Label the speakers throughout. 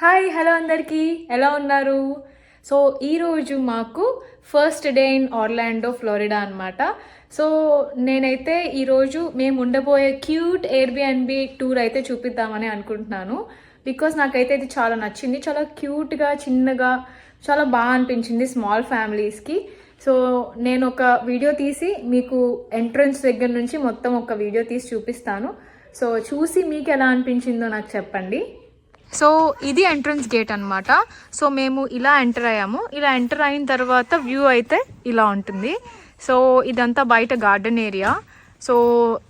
Speaker 1: Hi hello అందరికీ. ఎలా ఉన్నారు? సో ఈరోజు మాకు first day in Orlando Florida అనమాట సో నేనైతే ఈరోజు మేము ఉండబోయే క్యూట్ ఎయిర్బిఎన్బి టూర్ అయితే చూపిద్దామని అనుకుంటున్నాను. బికాస్ నాకైతే ఇది చాలా నచ్చింది. చాలా క్యూట్గా చిన్నగా చాలా బాగా అనిపించింది స్మాల్ ఫ్యామిలీస్కి. సో నేను ఒక వీడియో తీసి మీకు ఎంట్రన్స్ దగ్గర నుంచి మొత్తం ఒక వీడియో తీసి చూపిస్తాను. సో చూసి మీకు ఎలా అనిపించిందో నాకు చెప్పండి. సో ఇది ఎంట్రన్స్ గేట్ అన్నమాట. సో మేము ఇలా ఎంటర్ అయ్యాము. ఇలా ఎంటర్ అయిన తర్వాత వ్యూ అయితే ఇలా ఉంటుంది. సో ఇదంతా బయట గార్డెన్ ఏరియా. సో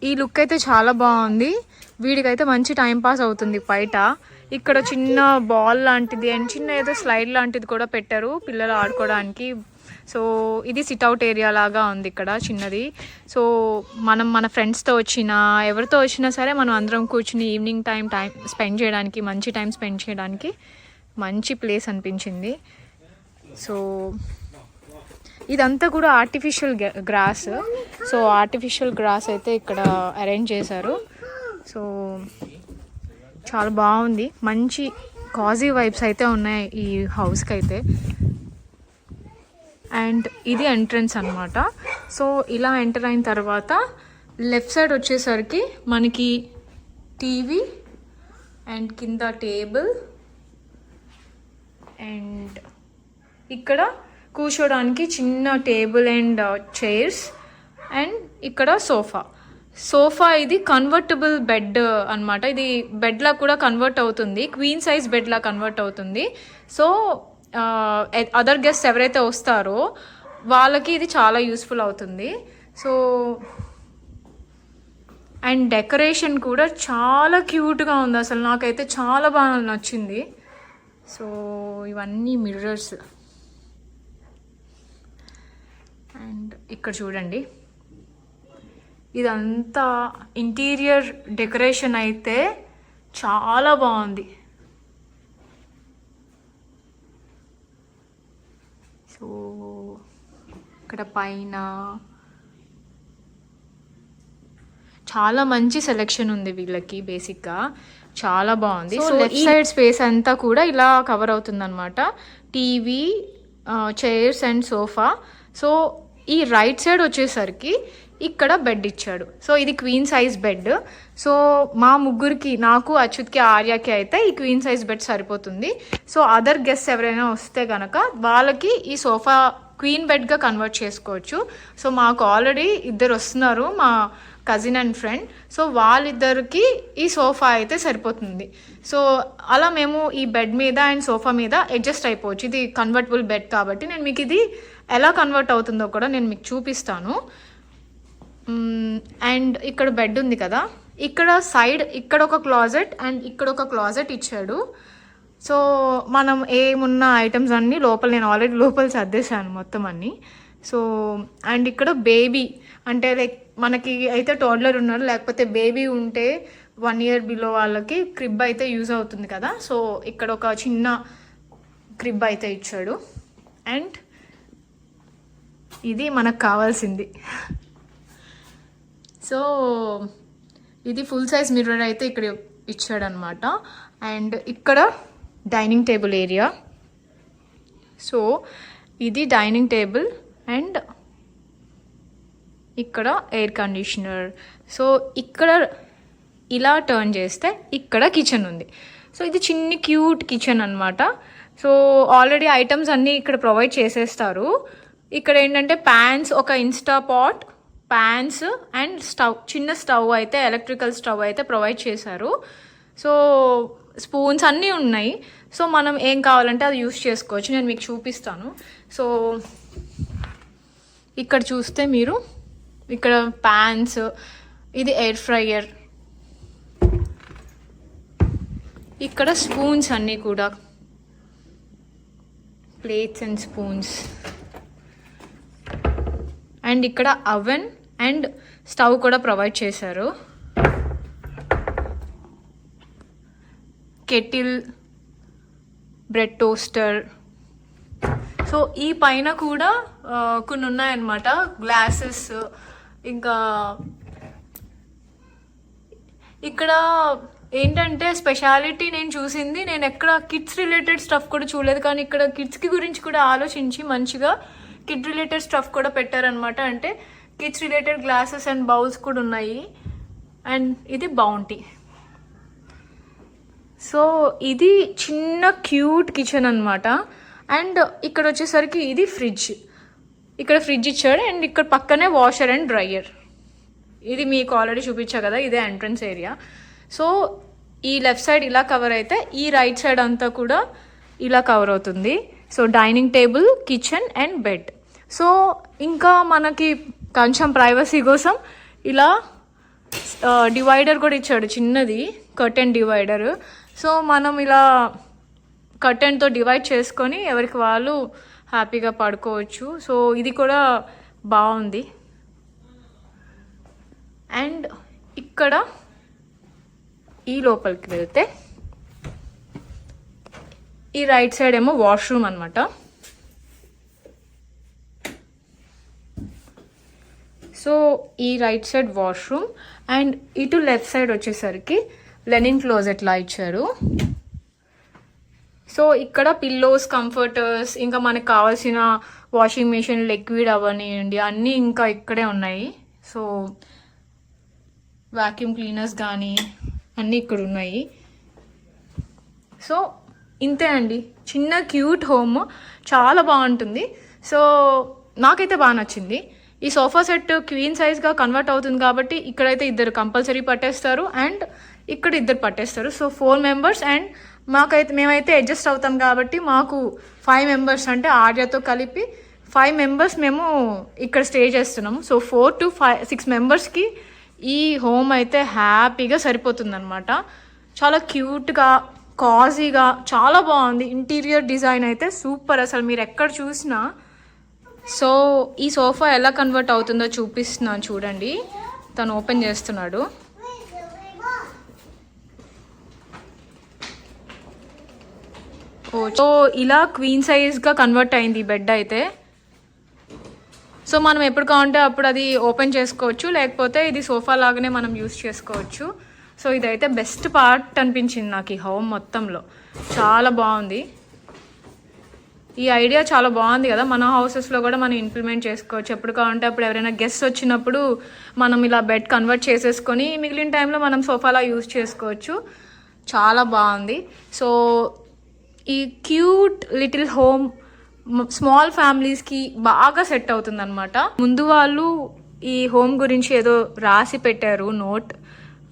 Speaker 1: ఈ లుక్ అయితే చాలా బాగుంది. వీడికైతే మంచి టైం పాస్ అవుతుంది బయట. ఇక్కడ చిన్న బాల్ లాంటిది అండ్ చిన్న ఏదో స్లైడ్ లాంటిది కూడా పెట్టారు పిల్లలు ఆడుకోవడానికి. సో ఇది సిట్అవుట్ ఏరియా లాగా ఉంది ఇక్కడ చిన్నది. సో మనం మన ఫ్రెండ్స్తో వచ్చినా ఎవరితో వచ్చినా సరే మనం అందరం కూర్చుని ఈవినింగ్ టైం టైం స్పెండ్ చేయడానికి మంచి టైం స్పెండ్ చేయడానికి మంచి ప్లేస్ అనిపించింది. సో ఇదంతా కూడా artificial grass so artificial grass అయితే ఇక్కడ అరేంజ్ చేశారు. సో చాలా బాగుంది. మంచి కాజీ వైబ్స్ అయితే ఉన్నాయి ఈ హౌస్కి అయితే. అండ్ ఇది ఎంట్రన్స్ అనమాట సో ఇలా ఎంటర్ అయిన తర్వాత లెఫ్ట్ సైడ్ వచ్చేసరికి మనకి టీవీ అండ్ కింద టేబుల్ అండ్ ఇక్కడ కూర్చోడానికి చిన్న table and uh, chairs and ఇక్కడ సోఫా. సోఫా ఇది కన్వర్టబుల్ బెడ్ అనమాట ఇది బెడ్లా కూడా కన్వర్ట్ అవుతుంది. క్వీన్ సైజ్ బెడ్లా కన్వర్ట్ అవుతుంది. సో అదర్ గెస్ట్ ఎవరైతే వస్తారో వాళ్ళకి ఇది చాలా యూస్ఫుల్ అవుతుంది. సో అండ్ డెకరేషన్ కూడా చాలా క్యూట్గా ఉంది. అసలు నాకైతే చాలా బాగా నచ్చింది. సో ఇవన్నీ మిర్రర్స్ అండ్ ఇక్కడ చూడండి. ఇదంతా ఇంటీరియర్ డెకరేషన్ అయితే చాలా బాగుంది. సో ఇక్కడ పైన చాలా మంచి సెలెక్షన్ ఉంది వీళ్ళకి బేసిక్గా చాలా బాగుంది. సో లెఫ్ట్ సైడ్ స్పేస్ అంతా కూడా ఇలా కవర్ అవుతుంది అనమాట TV chairs and sofa so ఈ రైట్ సైడ్ వచ్చేసరికి ఇక్కడ బెడ్ ఇచ్చాడు. సో ఇది క్వీన్ సైజ్ బెడ్ సో మా ముగ్గురికి నాకు అచ్యుత్కి ఆర్యకి అయితే ఈ క్వీన్ సైజ్ బెడ్ సరిపోతుంది. సో అదర్ గెస్ట్ ఎవరైనా వస్తే కనుక వాళ్ళకి ఈ సోఫా క్వీన్ బెడ్గా కన్వర్ట్ చేసుకోవచ్చు. సో మాకు ఆల్రెడీ ఇద్దరు వస్తున్నారు మా కజిన్ అండ్ ఫ్రెండ్ సో వాళ్ళిద్దరికి ఈ సోఫా అయితే సరిపోతుంది. సో అలా మేము ఈ బెడ్ మీద అండ్ సోఫా మీద అడ్జస్ట్ అయిపోవచ్చు. ఇది కన్వర్టబుల్ బెడ్ కాబట్టి నేను మీకు ఇది ఎలా కన్వర్ట్ అవుతుందో కూడా నేను మీకు చూపిస్తాను. అండ్ ఇక్కడ బెడ్ ఉంది కదా. ఇక్కడ సైడ్ ఇక్కడ ఒక క్లాజెట్ అండ్ ఇక్కడ ఒక క్లాజెట్ ఇచ్చాడు. సో మనం ఏమున్న ఐటమ్స్ అన్నీ లోపల నేను ఆల్రెడీ లోపల సర్దేశాను మొత్తం అన్నీ. సో అండ్ ఇక్కడ బేబీ అంటే లైక్ మనకి అయితే టోడ్లర్ ఉన్నారు లేకపోతే బేబీ ఉంటే వన్ ఇయర్ బిలో వాళ్ళకి క్రిబ్ అయితే యూజ్ అవుతుంది కదా. సో ఇక్కడ ఒక చిన్న క్రిబ్ అయితే ఇచ్చాడు. అండ్ ఇది మనకు కావాల్సింది. సో ఇది ఫుల్ సైజ్ మిర్రర్ అయితే ఇక్కడ ఇచ్చాడనమాట. అండ్ ఇక్కడ డైనింగ్ టేబుల్ ఏరియా. సో ఇది డైనింగ్ టేబుల్ అండ్ ఇక్కడ ఎయిర్ కండిషనర్. సో ఇక్కడ ఇలా టర్న్ చేస్తే ఇక్కడ కిచెన్ ఉంది. సో ఇది చిన్ని క్యూట్ కిచెన్ అనమాట సో ఆల్రెడీ ఐటమ్స్ అన్నీ ఇక్కడ ప్రొవైడ్ చేసేస్తారు. ఇక్కడ ఏంటంటే ప్యాన్స్ ఒక Instant Pot pans and stove చిన్న స్టవ్ అయితే ఎలక్ట్రికల్ స్టవ్ అయితే ప్రొవైడ్ చేశారు. సో స్పూన్స్ అన్నీ ఉన్నాయి. సో మనం ఏం కావాలంటే అది యూస్ చేసుకోవచ్చు. నేను మీకు చూపిస్తాను. సో ఇక్కడ చూస్తే మీరు ఇక్కడ ప్యాన్స్ ఇది ఎయిర్ ఫ్రైయర్ ఇక్కడ స్పూన్స్ అన్నీ కూడా. ప్లేట్స్ అండ్ స్పూన్స్ అండ్ ఇక్కడ అవెన్ అండ్ స్టవ్ కూడా ప్రొవైడ్ చేశారు. Kettle bread toaster. సో ఈ పైన కూడా కొన్ని ఉన్నాయన్నమాట. గ్లాసెస్ ఇంకా ఇక్కడ ఏంటంటే స్పెషాలిటీ నేను చూసింది నేను ఎక్కడ కిడ్స్ రిలేటెడ్ స్టఫ్ కూడా చూడలేదు కానీ ఇక్కడ కిడ్స్కి గురించి కూడా ఆలోచించి మంచిగా కిడ్ రిలేటెడ్ స్టఫ్ కూడా పెట్టారనమాట అంటే kids related glasses and bowls కూడా ఉన్నాయి. అండ్ ఇది బౌంటీ. సో ఇది చిన్న క్యూట్ కిచెన్ అనమాట అండ్ ఇక్కడ వచ్చేసరికి ఇది ఫ్రిడ్జ్. ఇక్కడ ఫ్రిడ్జ్ ఇచ్చాడు అండ్ ఇక్కడ పక్కనే వాషర్ అండ్ డ్రయర్ ఇది మీకు ఆల్రెడీ చూపించా కదా ఇదే ఎంట్రన్స్ ఏరియా సో ఈ లెఫ్ట్ సైడ్ ఇలా కవర్ అయితే ఈ రైట్ సైడ్ అంతా కూడా ఇలా కవర్ అవుతుంది. So dining table kitchen and bed so ఇంకా మనకి కొంచెం ప్రైవసీ కోసం ఇలా డివైడర్ కూడా ఇచ్చాడు చిన్నది కర్టెన్ డివైడర్ సో మనం ఇలా కర్టెన్తో డివైడ్ చేసుకొని ఎవరికి వాళ్ళు హ్యాపీగా పడుకోవచ్చు. సో ఇది కూడా బాగుంది. అండ్ ఇక్కడ ఈ లోపలికి వెళ్తే ఈ రైట్ సైడ్ ఏమో వాష్రూమ్ అనమాట సో ఈ రైట్ సైడ్ వాష్రూమ్ అండ్ ఇటు లెఫ్ట్ సైడ్ వచ్చేసరికి లెనిన్ క్లోజెట్లా ఇచ్చారు. సో ఇక్కడ పిల్లోస్ కంఫర్టర్స్ ఇంకా మనకు కావాల్సిన వాషింగ్ మిషన్ లిక్విడ్ అవనివ్వండి అన్నీ ఇంకా ఇక్కడే ఉన్నాయి. సో వాక్యూమ్ క్లీనర్స్ కానీ అన్నీ ఇక్కడ ఉన్నాయి. సో ఇంతే అండి. చిన్న క్యూట్ హోమ్ చాలా బాగుంటుంది. సో నాకైతే బాగా నచ్చింది. ఈ సోఫా సెట్ క్వీన్ సైజ్గా కన్వర్ట్ అవుతుంది కాబట్టి ఇక్కడైతే ఇద్దరు కంపల్సరీ పట్టేస్తారు అండ్ ఇక్కడ ఇద్దరు పట్టేస్తారు. సో ఫోర్ మెంబర్స్ అండ్ మాకైతే మేమైతే అడ్జస్ట్ అవుతాం కాబట్టి మాకు ఫైవ్ మెంబర్స్ అంటే ఆర్యతో కలిపి ఫైవ్ మెంబర్స్ మేము ఇక్కడ స్టే చేస్తున్నాము. So four to five six మెంబర్స్కి ఈ హోమ్ అయితే హ్యాపీగా సరిపోతుందన్నమాట. చాలా క్యూట్గా కాజీగా చాలా బాగుంది. ఇంటీరియర్ డిజైన్ అయితే సూపర్ అసలు మీరు ఎక్కడ చూసినా సో ఈ సోఫా ఎలా కన్వర్ట్ అవుతుందో చూపిస్తున్నాను చూడండి. తను ఓపెన్ చేస్తున్నాడు. ఓ సో ఇలా క్వీన్ సైజ్గా కన్వర్ట్ అయింది ఈ బెడ్ అయితే. సో మనం ఎప్పుడు కావాలంటే అప్పుడు అది ఓపెన్ చేసుకోవచ్చు. లేకపోతే ఇది సోఫా లాగానే మనం యూస్ చేసుకోవచ్చు. సో ఇదైతే బెస్ట్ పార్ట్ అనిపించింది నాకు ఈ హోమ్ మొత్తంలో. చాలా బాగుంది. ఈ ఐడియా చాలా బాగుంది కదా. మన హౌసెస్లో కూడా మనం ఇంప్లిమెంట్ చేసుకోవచ్చు. ఎప్పుడు కావాలంటే అప్పుడు ఎవరైనా గెస్ట్ వచ్చినప్పుడు మనం ఇలా బెడ్ కన్వర్ట్ చేసేసుకొని మిగిలిన టైంలో మనం సోఫాలా యూజ్ చేసుకోవచ్చు. చాలా బాగుంది. సో ఈ క్యూట్ లిటిల్ హోమ్ స్మాల్ ఫ్యామిలీస్కి బాగా సెట్ అవుతుంది అనమాట ముందు వాళ్ళు ఈ హోమ్ గురించి ఏదో రాసి పెట్టారు నోట్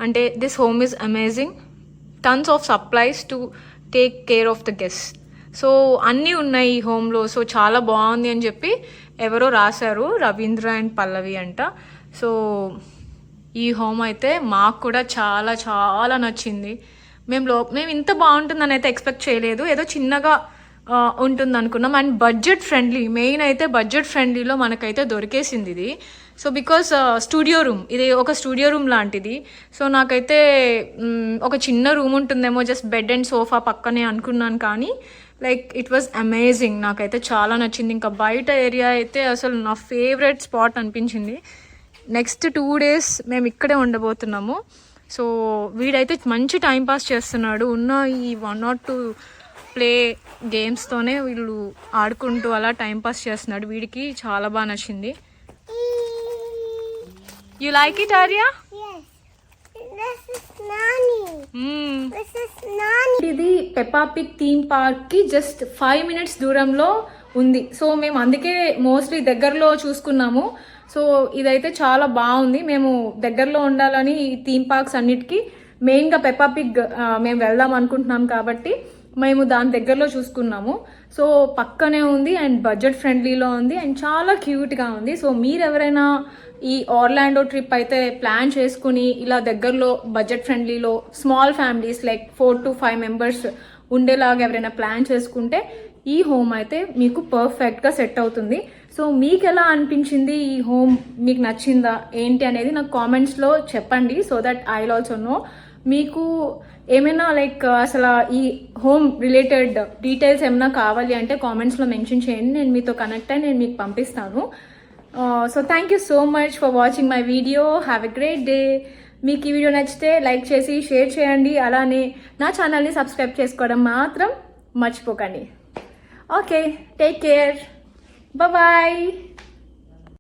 Speaker 1: అంటే this home is amazing tons of supplies to take care of the guest so అన్నీ ఉన్నాయి ఈ హోమ్లో. సో చాలా బాగుంది అని చెప్పి ఎవరో రాశారు రవీంద్ర అండ్ పల్లవి అంట. సో ఈ హోమ్ అయితే మాకు కూడా చాలా చాలా నచ్చింది. మేము లో మేము ఇంత బాగుంటుందని అయితే ఎక్స్పెక్ట్ చేయలేదు. ఏదో చిన్నగా ఉంటుంది అనుకున్నాం అండ్ బడ్జెట్ ఫ్రెండ్లీ మెయిన్ అయితే బడ్జెట్ ఫ్రెండ్లీలో మనకైతే దొరికేసింది ఇది. సో బికాస్ స్టూడియో రూమ్ ఇది ఒక స్టూడియో రూమ్ లాంటిది. సో నాకైతే ఒక చిన్న రూమ్ ఉంటుందేమో జస్ట్ బెడ్ అండ్ సోఫా పక్కనే అనుకున్నాను కానీ లైక్ ఇట్ వాజ్ అమేజింగ్ నాకైతే చాలా నచ్చింది. ఇంకా బయట ఏరియా అయితే అసలు నా ఫేవరెట్ స్పాట్ అనిపించింది. నెక్స్ట్ టూ డేస్ మేము ఇక్కడే ఉండబోతున్నాము. సో వీడైతే మంచి టైం పాస్ చేస్తున్నాడు. ఉన్న ఈ వన్ నాట్ టూ ప్లే గేమ్స్తోనే వీళ్ళు ఆడుకుంటూ అలా టైం పాస్ చేస్తున్నాడు. వీడికి చాలా బాగా నచ్చింది. యూ లైక్ ఇట్ ఆర్యా ఇది పెపాపిక్ థీమ్ పార్క్కి జస్ట్ ఫైవ్ మినిట్స్ దూరంలో ఉంది. సో మేము అందుకే మోస్ట్లీ దగ్గరలో చూసుకున్నాము. సో ఇదైతే చాలా బాగుంది. మేము దగ్గరలో ఉండాలని ఈ థీమ్ పార్క్స్ అన్నిటికీ మెయిన్గా పెపాపిక్ మేము వెళ్దాం అనుకుంటున్నాం కాబట్టి మేము దాని దగ్గరలో చూసుకున్నాము. సో పక్కనే ఉంది అండ్ బడ్జెట్ ఫ్రెండ్లీలో ఉంది అండ్ చాలా క్యూట్గా ఉంది. సో మీరు ఎవరైనా ఈ ఆర్లాండో ట్రిప్ అయితే ప్లాన్ చేసుకుని ఇలా దగ్గరలో budget ఫ్రెండ్లీలో small families like four to five members ఉండేలాగా ఎవరైనా ప్లాన్ చేసుకుంటే ఈ హోమ్ అయితే మీకు పర్ఫెక్ట్గా సెట్ అవుతుంది. సో మీకు ఎలా అనిపించింది ఈ హోమ్ మీకు నచ్చిందా? ఏంటి అనేది నాకు కామెంట్స్లో చెప్పండి so that I also know మీకు ఏమైనా లైక్ అసలు ఈ హోమ్ రిలేటెడ్ డీటెయిల్స్ ఏమైనా కావాలి అంటే కామెంట్స్లో మెన్షన్ చేయండి. నేను మీతో కనెక్ట్ అయి నేను మీకు పంపిస్తాను. So thank you so much for watching my video have a great day మీకు ఈ వీడియో నచ్చితే లైక్ చేసి షేర్ చేయండి. అలానే నా ఛానల్ని సబ్స్క్రైబ్ చేసుకోవడం మాత్రం మర్చిపోకండి. Okay take care bye